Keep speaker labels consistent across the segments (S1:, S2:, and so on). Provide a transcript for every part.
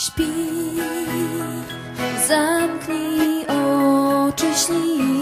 S1: Śpi, zamknij oczy, śni.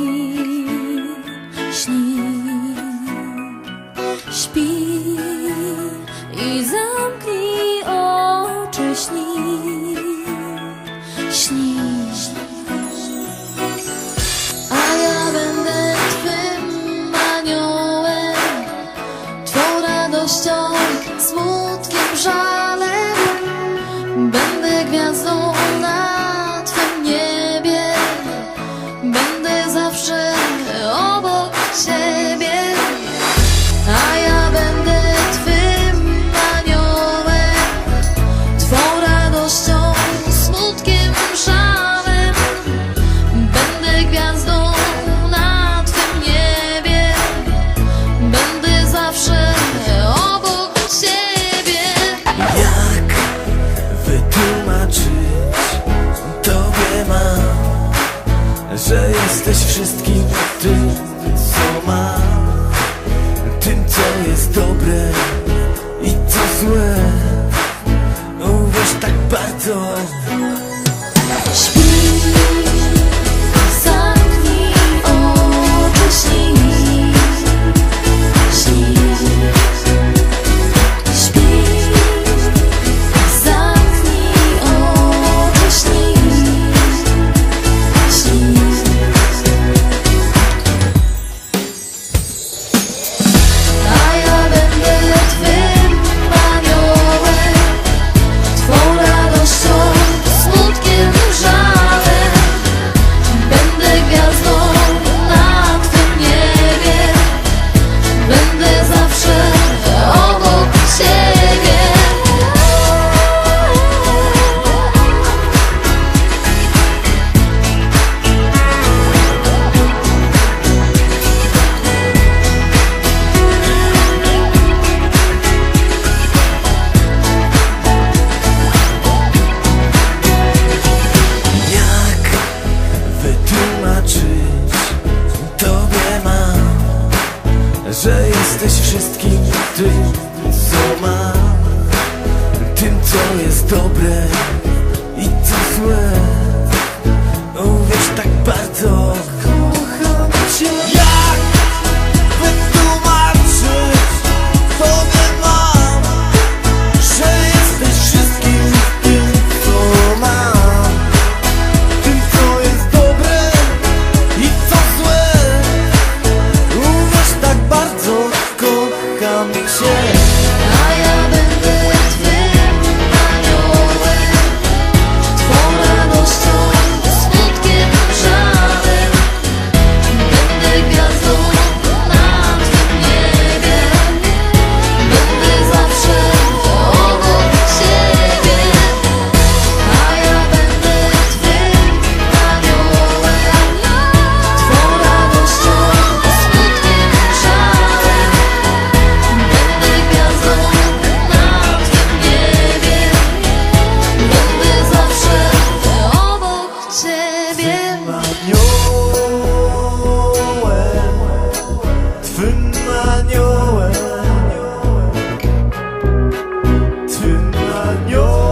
S2: Jesteś wszystkim tym, co mam Tym, co jest dobre i co złe. Uwierz tak bardzo. jesteś wszystkim tym, co mam Tym, co jest dobre i co złe. Uwierz tak bardzo años.